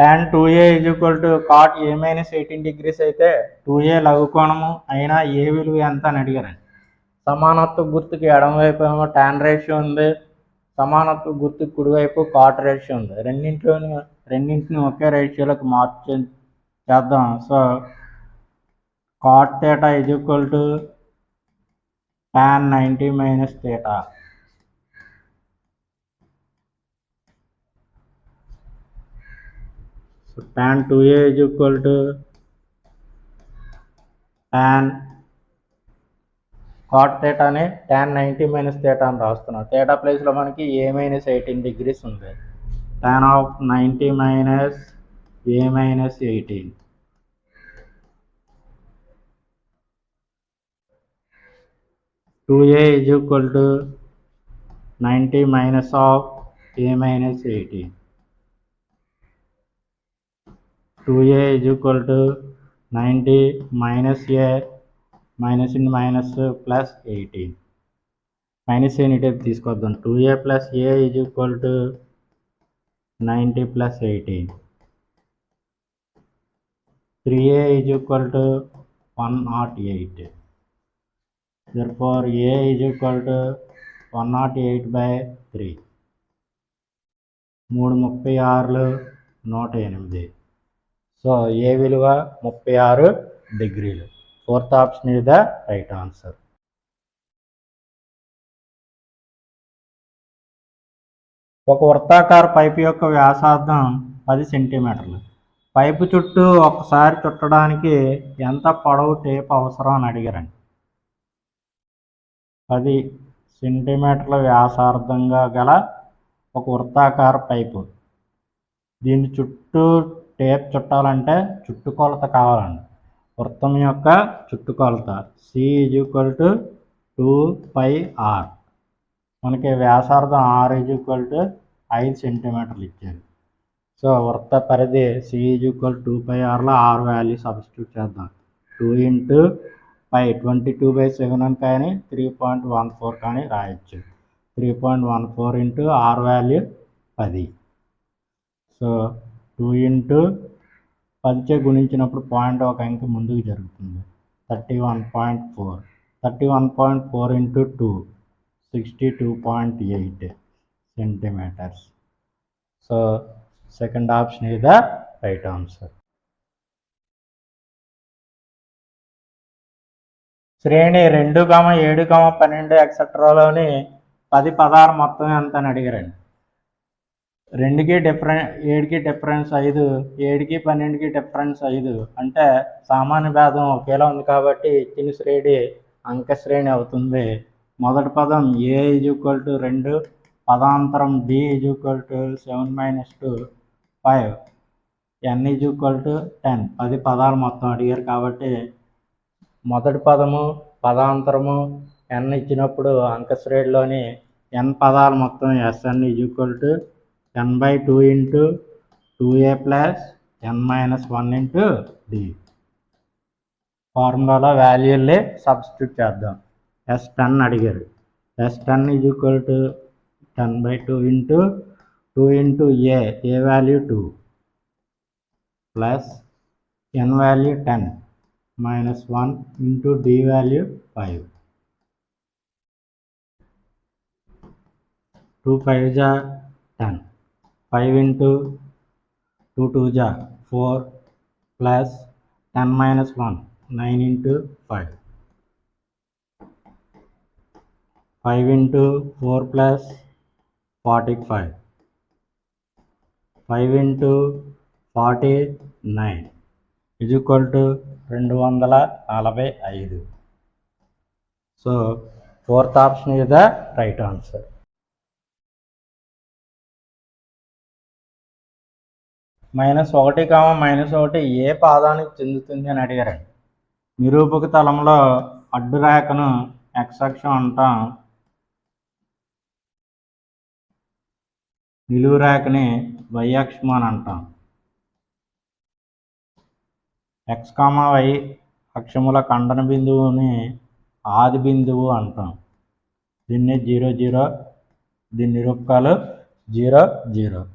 tan two A is equal to cot A minus eighteen degrees అయితే two A లఘు కోణము అయినా ఏ విలువ ఎంత అని అడిగారండి. సమానత్వ గుర్తుకి ఎడమవైపు ఏమో టాన్ రేషియో ఉంది. సమానత్వ గుర్తుకి కుడివైపు కాట్ రేషియో ఉంది. రెండింటిలోని రెండింటిని ఒకే రేషియోలకు మార్చి చేద్దాం. So cot theta is equal to tan ninety minus theta so tan 2a is equal to tan cot theta ని tan 90 మైనస్ థేటా అని రాస్తున్నాం. థేటా ప్లేస్లో మనకి ఏ మైనస్ ఎయిటీన్ డిగ్రీస్ ఉంది. Tan of ninety minus A minus eighteen two A is equal to ninety minus of A minus eighteen 2a is equal to 90 minus a minus in minus plus 18 minus A ఇటే తీసుకొద్దాం two A plus A is equal to ninety plus eighteen three A is equal to one not eight four A is equal to one not eight by three మూడు ముప్పై ఆరులు నూట ఎనిమిది. So ఏ విలువ? ముప్పై ఆరు డిగ్రీలు. Fourth option is the right answer. ఒక వృత్తాకార పైపు యొక్క వ్యాసార్థం పది సెంటీమీటర్లు. పైపు చుట్టూ ఒకసారి చుట్టడానికి ఎంత పొడవు టేప్ అవసరం అని అడిగారండి. పది సెంటీమీటర్ల వ్యాసార్థంగా గల ఒక వృత్తాకార పైపు. దీని చుట్టూ టేప్ చుట్టాలంటే చుట్టుకొలత కావాలండి. వృత్తం యొక్క చుట్టుకొలత. C is equal to two pi R మనకి వ్యాసార్థం ఆర్ ఈజ్ ఈక్వల్ టు ఐదు సెంటీమీటర్లు ఇచ్చారు. సో వృత్త పరిధి C is equal two pi ఆర్లో R value substitute చేద్దాం. Two into pi twenty two by seven అని కానీ త్రీ పాయింట్ వన్ ఫోర్ కానీ రాయొచ్చు. Three point one four into R value పది. సో టూ ఇంటూ పదిచే గుణించినప్పుడు పాయింట్ ఒక అంక ముందుకు జరుగుతుంది. Thirty one point four. Thirty one point four into two. Sixty two point eight centimetres. So second option is the right answer. శ్రేణి రెండు కామ ఏడు కామ పన్నెండు ఎక్సెట్రాలోని పది పదహారు మొత్తం ఎంత అని అడిగారండి? రెండుకి డిఫరెన్ ఏడుకి డిఫరెన్స్ ఐదు ఏడుకి పన్నెండుకి డిఫరెన్స్ ఐదు. అంటే సామాన్య భేదం ఒకేలా ఉంది కాబట్టి ఇచ్చిన శ్రేణి అంక శ్రేణి అవుతుంది. మొదటి పదం ఏ ఈజ్వల్ టు రెండు పదాంతరం D equal to seven minus two five N equal to ten పది పదాలు మొత్తం అడిగారు కాబట్టి మొదటి పదము పదాంతరము ఎన్ ఇచ్చినప్పుడు అంక శ్రేణిలోని ఎన్ పదాలు మొత్తం SN equal to N by two into two A plus N minus one into D. ఫార్ములాలో వాల్యూలే సబ్స్టిట్యూట్ చేద్దాం. ఎస్ టెన్ అడిగారు. S ten is equal to ten by two into two into A. A value two? Plus N value ten minus one into D value five. Two five జా ten. Five into two two జా four plus ten minus one nine into five. Five into four plus forty five. Five into forty nine is equal to రెండు వందల నలభై ఐదు. So fourth option is the right answer. Minus ఒకటి comma minus ఒకటి ఏ పాదానికి చెందుతుంది అని అడిగారండి. నిరూపక తలంలో అడ్డు రేఖను ఎక్స్ అక్షం అంటాం. నిలువు రేఖని వై అక్షం అని అంటాం. ఎక్స్ కామ వై అక్షముల ఖండన బిందువుని ఆది బిందువు అంటాం. దీన్ని జీరో జీరో దీని నిరూపకాలు జీరో జీరో.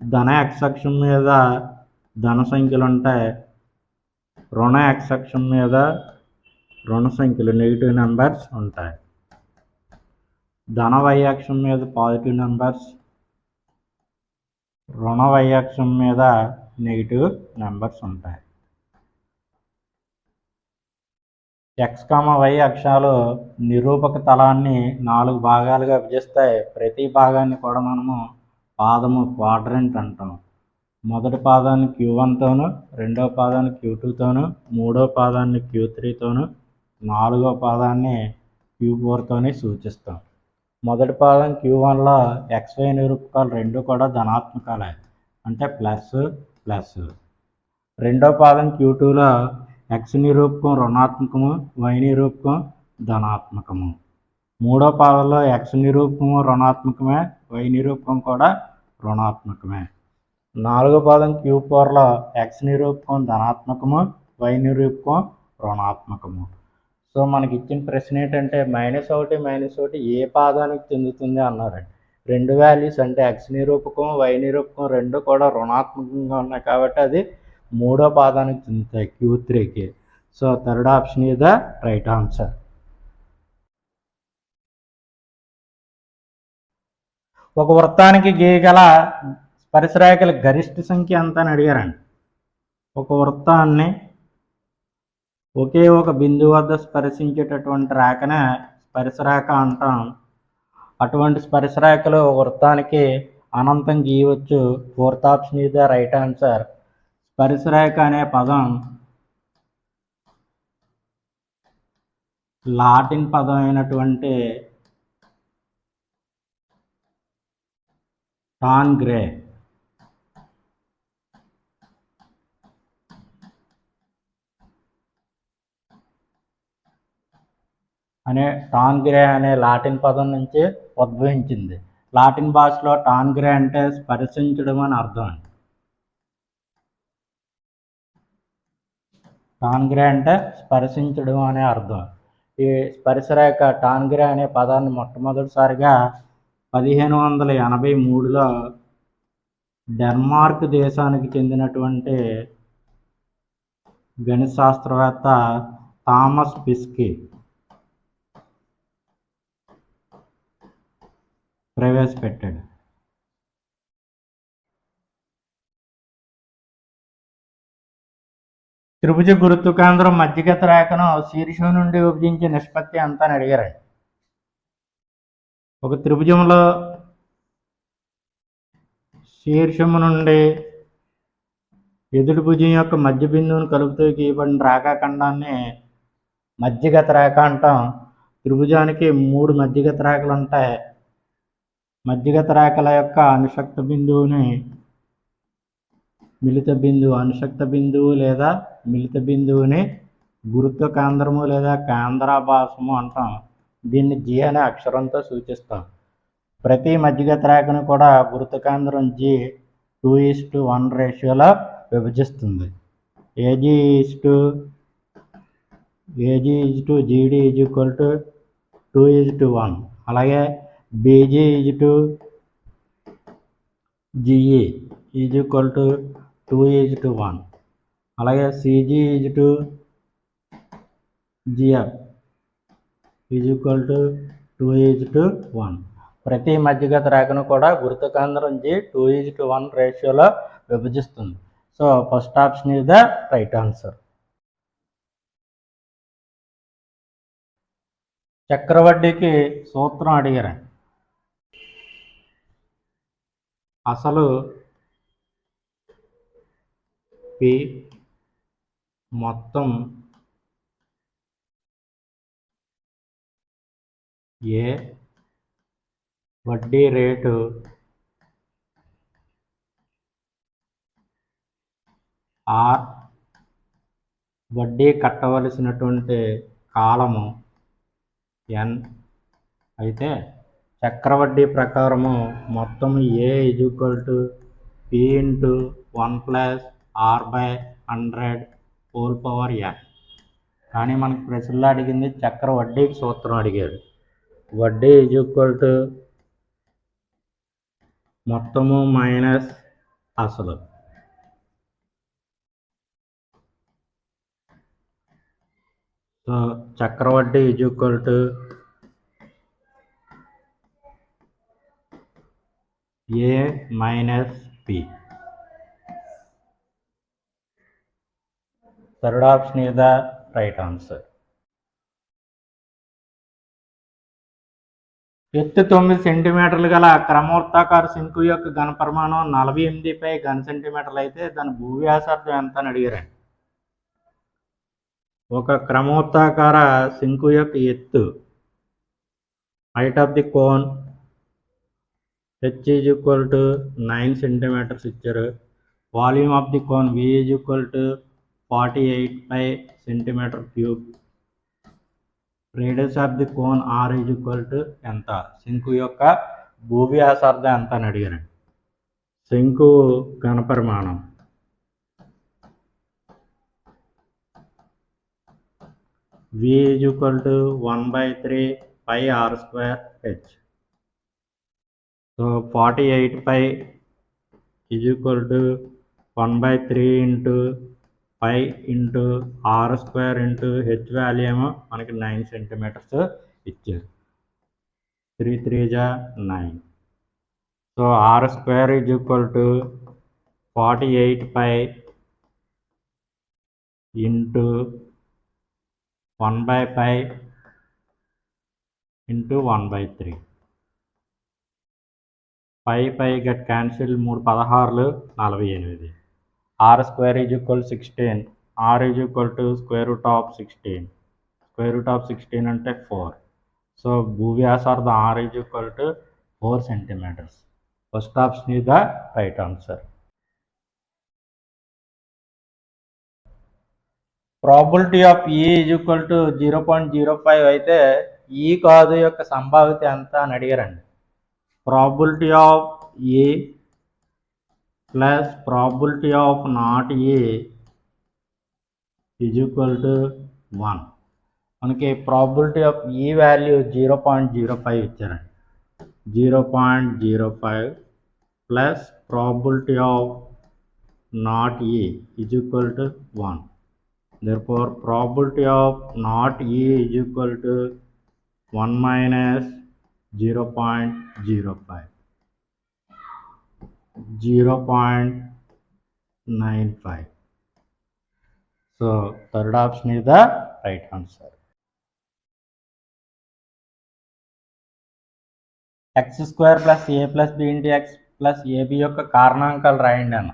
ధన ఎక్స్ అక్షం మీద ధన సంఖ్యలు ఉంటాయి రుణ ఎక్స్ అక్షం మీద రుణ సంఖ్యలు నెగిటివ్ నెంబర్స్ ఉంటాయి. ధన వైయాక్షం మీద పాజిటివ్ నెంబర్స్ రుణ వైయాక్షం మీద నెగిటివ్ నెంబర్స్ ఉంటాయి. ఎక్స్ కామ వై అక్షాలు నిరూపక తలాన్ని నాలుగు భాగాలుగా విభజిస్తాయి. ప్రతి భాగాన్ని కూడా మనము పాదము క్వాడ్రంట్ అంటాం మొదటి పాదాన్ని క్యూ వన్తోను రెండవ పాదాన్ని క్యూ టూతోను మూడో పాదాన్ని క్యూ త్రీతోను నాలుగో పాదాన్ని క్యూ ఫోర్తోని సూచిస్తాం. మొదటి పాదం క్యూ వన్లో ఎక్స్ వై నిరూపకాలు రెండు కూడా ధనాత్మకాలే. అంటే ప్లస్ ప్లస్. రెండో పాదం క్యూ టూలో ఎక్స్ నిరూపకం రుణాత్మకము వై నిరూపకం ధనాత్మకము. మూడో పాదంలో ఎక్స్ నిరూపకము రుణాత్మకమే వై నిరూపకం కూడా రుణాత్మకమే. నాలుగో పాదం క్యూ ఫోర్లో ఎక్స్ నిరూపకం ధనాత్మకము వై నిరూపకం రుణాత్మకము. సో మనకి ఇచ్చిన ప్రశ్న ఏంటంటే మైనస్ ఒకటి మైనస్ ఒకటి ఏ పాదానికి చెందుతుంది అన్నారండి. రెండు వాల్యూస్ అంటే ఎక్స్ నిరూపకం వై నిరూపకం రెండు కూడా రుణాత్మకంగా ఉన్నాయి కాబట్టి అది మూడో పాదానికి చెందుతాయి క్యూ త్రీకి so third option is the right answer ఒక వృత్తానికి గీయగల స్పరిశరేఖల గరిష్ట సంఖ్య ఎంత అని అడిగారండి. ఒక వృత్తాన్ని ఒకే ఒక బిందువు వద్ద స్పర్శించేటటువంటి రేఖనే స్పరిశరేఖ అంటాం. అటువంటి స్పరిశరేఖలు ఒక వృత్తానికి అనంతం గీయవచ్చు. Fourth option is the right answer. స్పరిశరేఖ అనే పదం లాటిన్ పదం అయినటువంటి టాన్ గ్రే అనే టాన్ గ్రే అనే లాటిన్ పదం నుంచి ఉద్భవించింది. లాటిన్ భాషలో టాన్ గ్రే అంటే స్పర్శించడం అని అర్థం అండి. టాన్గ్రే అంటే స్పర్శించడం అనే అర్థం. ఈ స్పర్శరేఖ టాన్గ్రే అనే పదాన్ని మొట్టమొదటిసారిగా పదిహేను వందల ఎనభై మూడులో డెన్మార్క్ దేశానికి చెందినటువంటి గణిత శాస్త్రవేత్త థామస్ పిస్కి ప్రవేశపెట్టాడు. త్రిభుజ గురుత్వ కేంద్రం మధ్యగత రేఖను శీర్షం నుండి విభజించే నిష్పత్తి అంతా అని అడిగారండి. ఒక త్రిభుజంలో శీర్షము నుండి ఎదుటి భుజం యొక్క మధ్య బిందువును కలుపుతూ గీయబడిన రేఖాఖండాన్ని మధ్యగత రేఖ అంటాం. త్రిభుజానికి మూడు మధ్యగత రేఖలు ఉంటాయి. మధ్యగత రేఖల యొక్క అనుశక్త బిందువుని మిళిత బిందువు అనుశక్త బిందువు లేదా మిళిత బిందువుని గురుత్వ కేంద్రము లేదా కేంద్రాభాసము అంటాం. దీన్ని జి అనే అక్షరంతో సూచిస్తాం. ప్రతి మజ్జిగ త్రాకను కూడా గురుతకాంధ్రం G two is to one రేషియోలో విభజిస్తుంది. AG is to AG is to GD is equal to two is to one. అలాగే BG is to GE is equal to two is to one. అలాగే CG is to GF is equal to two is to one. ప్రతి మధ్యగత రేఖను కూడా గురుత్వ కేంద్రం G two is to one రేషియోలో విభజిస్తుంది. So first option is the right answer. చక్రవడ్డీకి సూత్రం అడిగారు. అసలు పి మొత్తం ఏ? వడ్డీ రేటు? ఆర్. వడ్డీ కట్టవలసినటువంటి కాలము ఎన్. అయితే చక్రవడ్డీ ప్రకారము మొత్తం A equal to P into one plus R by hundred whole power N. కానీ మనకు ప్రశ్నలో అడిగింది చక్ర వడ్డీకి సూత్రం అడిగాడు వడ్డీ ఈజ్ ఈక్వల్ టు మొత్తము మైనస్ అసలు. So చక్రవడ్డీ is equal to A minus P third option is the right answer ఎత్తు తొమ్మిది సెంటీమీటర్లు గల క్రమవృత్తాకార శంకు యొక్క ఘనపరిమాణం నలభై ఎనిమిదిపై ఘన సెంటీమీటర్లు అయితే దాని భూవ్యాసార్థం ఎంత అని అడిగారండి ఒక క్రమవృత్తాకార శంకు యొక్క ఎత్తు height of the cone H is equal to nine centimetres ఇచ్చారు. Volume of the cone V is equal to forty eight by centimetre cube radius of the cone R is equal to ఎంత? శంకు యొక్క భూవ్యాసార్థం ఎంత అని అడిగారండి. శంకు ఘనపరిమాణం. V is equal to one by three pi R square H so forty eight pi is equal to one by three into pi into R square into H value ఏమో మనకి నైన్ సెంటీమీటర్స్ ఇచ్చారు. Three three జా nine. So R square is equal to forty eight pi into one by pi into one by three. Pi pi got cancel మూడు పదహారులు నలభై ఎనిమిది. R square is equal sixteen R is equal to square root of sixteen square root of sixteen అంటే four so భూవ్యాస్ R is equal to four centimetres first option is the right answer probability of E is equal to zero point zero five అయితే E కాదు యొక్క సంభావ్యత ఎంత అని అడిగారండి. Probability of A plus probability of not A is equal to one మనకి probability of E value zero point zero five ఇచ్చారండి. Zero point zero five plus probability of not A is equal to one therefore probability of not a is equal to 1 minus 0.05 0.95 so third option is the right answer. X square plus a plus b into X plus AB యొక్క కారణాంకాలు రాయండి అన్న.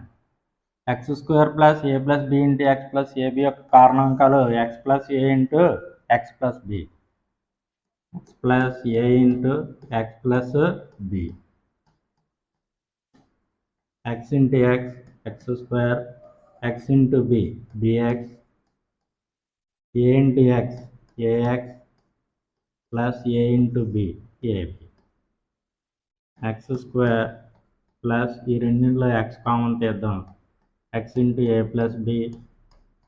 X square plus A plus B into X plus AB యొక్క కారణాంకాలు X plus A into X plus B X plus A into X plus B X into X X square, x into b, bx, a into X AX plus A into b, ab. X square plus ఈ రెండింటిలో X common తీద్దాం. X into A plus B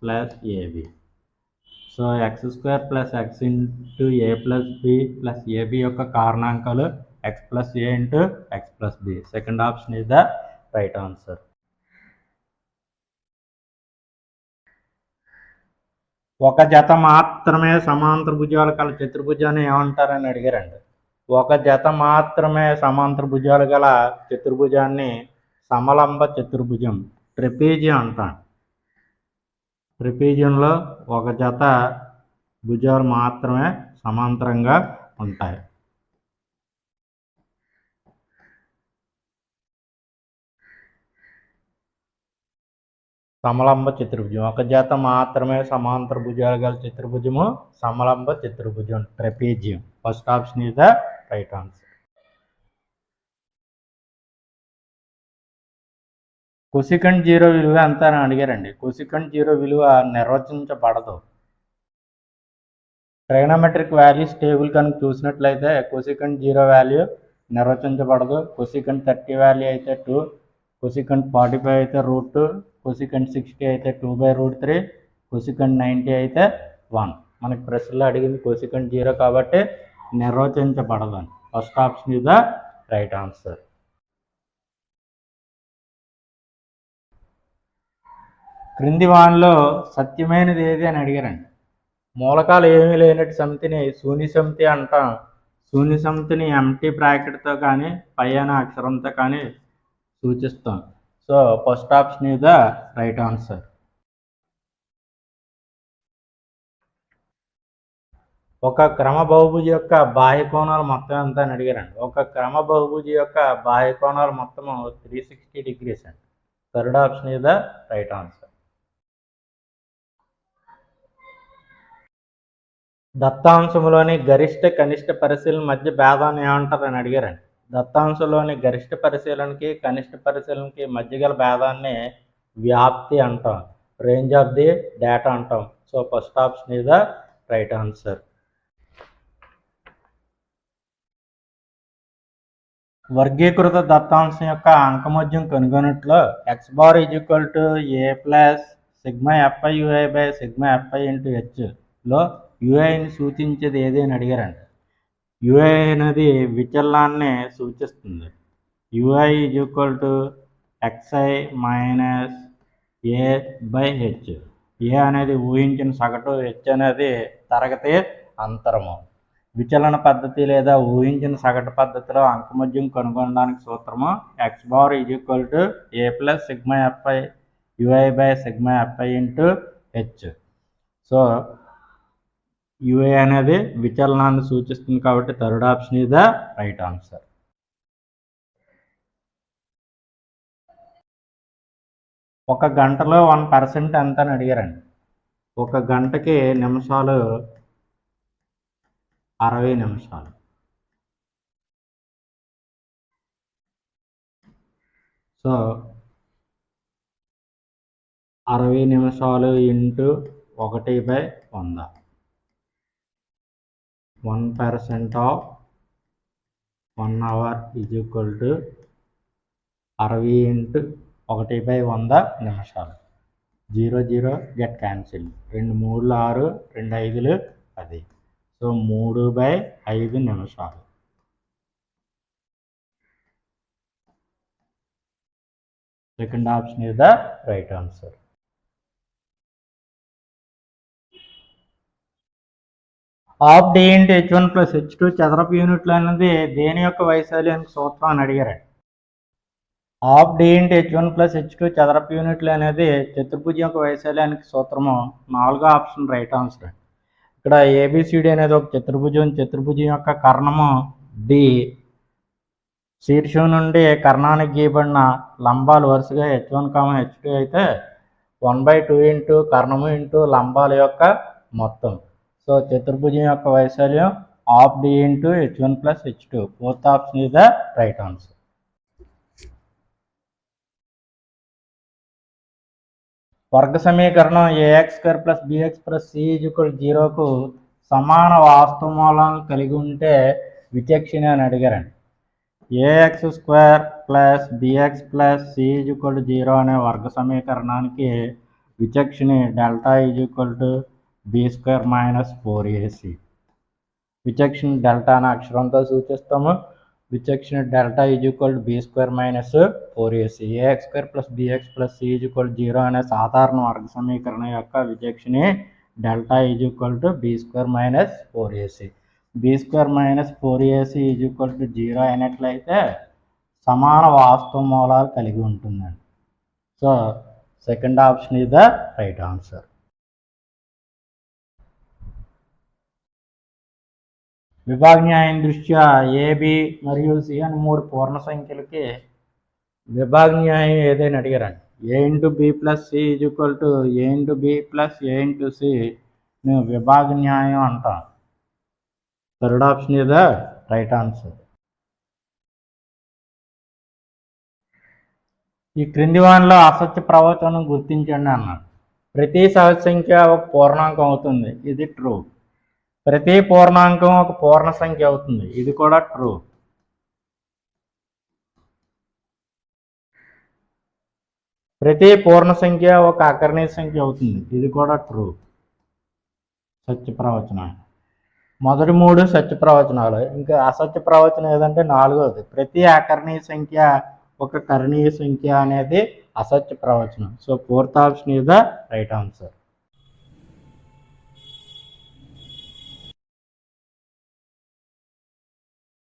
plus AB so X square plus X into A plus B plus AB యొక్క కారణాంకాలు X plus A into X plus B second option is the right answer. ఒక జత మాత్రమే సమాంతర భుజాలు గల చతుర్భుజాన్ని ఏమంటారని అడిగారండి. ఒక జత మాత్రమే సమాంతర భుజాలు గల చతుర్భుజాన్ని సమలంబ చతుర్భుజం ట్రిపీజియం అంటాం ట్రిపీజియంలో ఒక జత భుజాలు మాత్రమే సమాంతరంగా ఉంటాయి. సమలంబ చతుర్భుజం. ఒక జాత మాత్రమే సమాంతర భుజాలు గల చతుర్భుజము. సమలంబ చతుర్భుజం trapezium. First option is the right answer cosecant zero విలువ ఎంత అని అడిగారండి. కొసికండ్ జీరో విలువ నిర్వచించబడదు. ట్రైనామెట్రిక్ వాల్యూస్ టేబుల్ కనుక చూసినట్లయితే కొసికండ్ జీరో వాల్యూ నిర్వచించబడదు. కొసికండ్ థర్టీ వాల్యూ అయితే టూ కొసికండ్ ఫార్టీ ఫైవ్ అయితే రూట్ టూ కొసికండ్ సిక్స్టీ అయితే two by root three cosecant ninety అయితే వన్. మనకి ప్రశ్నలో అడిగింది కొసికండ్ జీరో కాబట్టి నిర్వచించబడదు first option is the right answer క్రింది వానిలో సత్యమైనది ఏది అని అడిగారండి. మూలకాలు ఏమీ లేనట్టు సమితిని శూన్య సమితి అంటాం. శూన్య సమితిని ఎంటీ బ్రాకెట్తో కానీ పై అనే అక్షరంతో కానీ సూచిస్తాం so first option is the right answer. ఒక క్రమ బహుభుజి యొక్క బాహ్య కోణాలు మొత్తం ఎంత అని అడిగారండి. ఒక క్రమ బహుభుజి యొక్క బాహ్య కోణాలు మొత్తం త్రీ సిక్స్టీ డిగ్రీస్ అండి. Third option is the right answer. దత్తాంశంలోని గరిష్ట కనిష్ట పరిశీలన మధ్య భేదాన్ని ఏమంటారు అని అడిగారండి. దత్తాంశంలోని గరిష్ట పరిశీలనకి కనిష్ట పరిశీలనకి మధ్య గల భేదాన్ని వ్యాప్తి అంటాం. రేంజ్ ఆఫ్ ది డేటా అంటాం. So first option is the right answer. వర్గీకృత దత్తాంశం యొక్క అంకమద్యం కనుగొనట్లో X bar is equal to A plus sigma FI UI by sigma FI into హెచ్లో యుఐని సూచించేది ఏది అని అడిగారండి యుఐ అనేది విచలనాన్ని సూచిస్తుంది. UI is equal to XI minus A by H. A అనేది ఊహించిన సగటు హెచ్ అనేది తరగతి అంతరము. విచలన పద్ధతి లేదా ఊహించిన సగటు పద్ధతిలో అంకమద్యం కనుగొనడానికి సూత్రము X bar is equal to A plus sigma FI UI by sigma FI into H so UA అనేది విచలనాన్ని సూచిస్తుంది కాబట్టి third option is the right answer ఒక గంటలో వన్ పర్సెంట్ ఎంత అని అడిగారండి. ఒక గంటకి నిమిషాలు అరవై నిమిషాలు. సో అరవై నిమిషాలు ఇంటూ ఒకటి బై వంద. One percent of one hour is equal to అరవై ఇంటూ ఒకటి బై వంద నిమిషాలు. జీరో జీరో గెట్ క్యాన్సిల్ రెండు మూడులు ఆరు రెండు ఐదులు పది. సో మూడు బై ఐదు నిమిషాలు. Second option is the right answer half D into H one plus H two చదరపు యూనిట్లు అనేది దేని యొక్క వైశాల్యానికి సూత్రం అని అడిగారండి. Half D into H one plus H two చదరపు యూనిట్లు అనేది చతుర్భుజం యొక్క వైశాల్యానికి సూత్రము. నాలుగో ఆప్షన్ రైట్ ఆన్సర్ ఇక్కడ ఏబిసిడి అనేది ఒక చతుర్భుజం చతుర్భుజం యొక్క కర్ణము డి శీర్షం నుండి కర్ణానికి గీయబడిన లంబాలు వరుసగా h one comma h two అయితే వన్ బై టూ ఇంటూ కర్ణము ఇంటూ లంబాల యొక్క మొత్తం. సో చతుర్భుజం యొక్క వైశాల్యం of d into h one plus h two. Fourth option is the right answer వర్గ సమీకరణం a x square plus b x plus c equal జీరోకు సమాన వాస్తవ కలిగి ఉంటే విచక్షణ అని అడిగారండి. A x square plus b x plus c equal zero అనే వర్గ సమీకరణానికి విచక్షణ delta is equal to b square minus four a c విచక్షణ డెల్టా అనే అక్షరంతో సూచిస్తాము. విచక్షణ delta is equal to b square minus four a c a x square plus b x plus c is equal zero అనే సాధారణ వర్గ సమీకరణం యొక్క విచక్షణ delta is equal to b square minus four a c b square minus four a c is equal to zero అయినట్లయితే సమాన వాస్తవ మూలాలు కలిగి ఉంటుందండి. So second option is the right answer విభాగ న్యాయం దృష్ట్యా ఏబి మరియు సి అని మూడు పూర్ణ సంఖ్యలకి విభాగ న్యాయం ఏదైనా అడిగారండి. A into b plus c is equal to a into b plus a into c మేము విభాగ న్యాయం అంటాం. Third option is right answer. ఈ క్రింది వానిలో అసత్య ప్రవచనం గుర్తించండి అన్నాడు. ప్రతి సహజ సంఖ్య ఒక పూర్ణాంకం అవుతుంది. ఇది ట్రూ. ప్రతి పూర్ణాంకం ఒక పూర్ణ సంఖ్య అవుతుంది. ఇది కూడా ట్రూ ప్రతి పూర్ణ సంఖ్య ఒక అకర్ణీయ సంఖ్య అవుతుంది. ఇది కూడా ట్రూ సత్య ప్రవచనం మొదటి మూడు సత్య ప్రవచనాలు. ఇంకా అసత్య ప్రవచనం ఏదంటే నాలుగవది. ప్రతి అకర్ణీయ సంఖ్య ఒక కరణీయ సంఖ్య అనేది అసత్య ప్రవచనం. So fourth option is the right answer.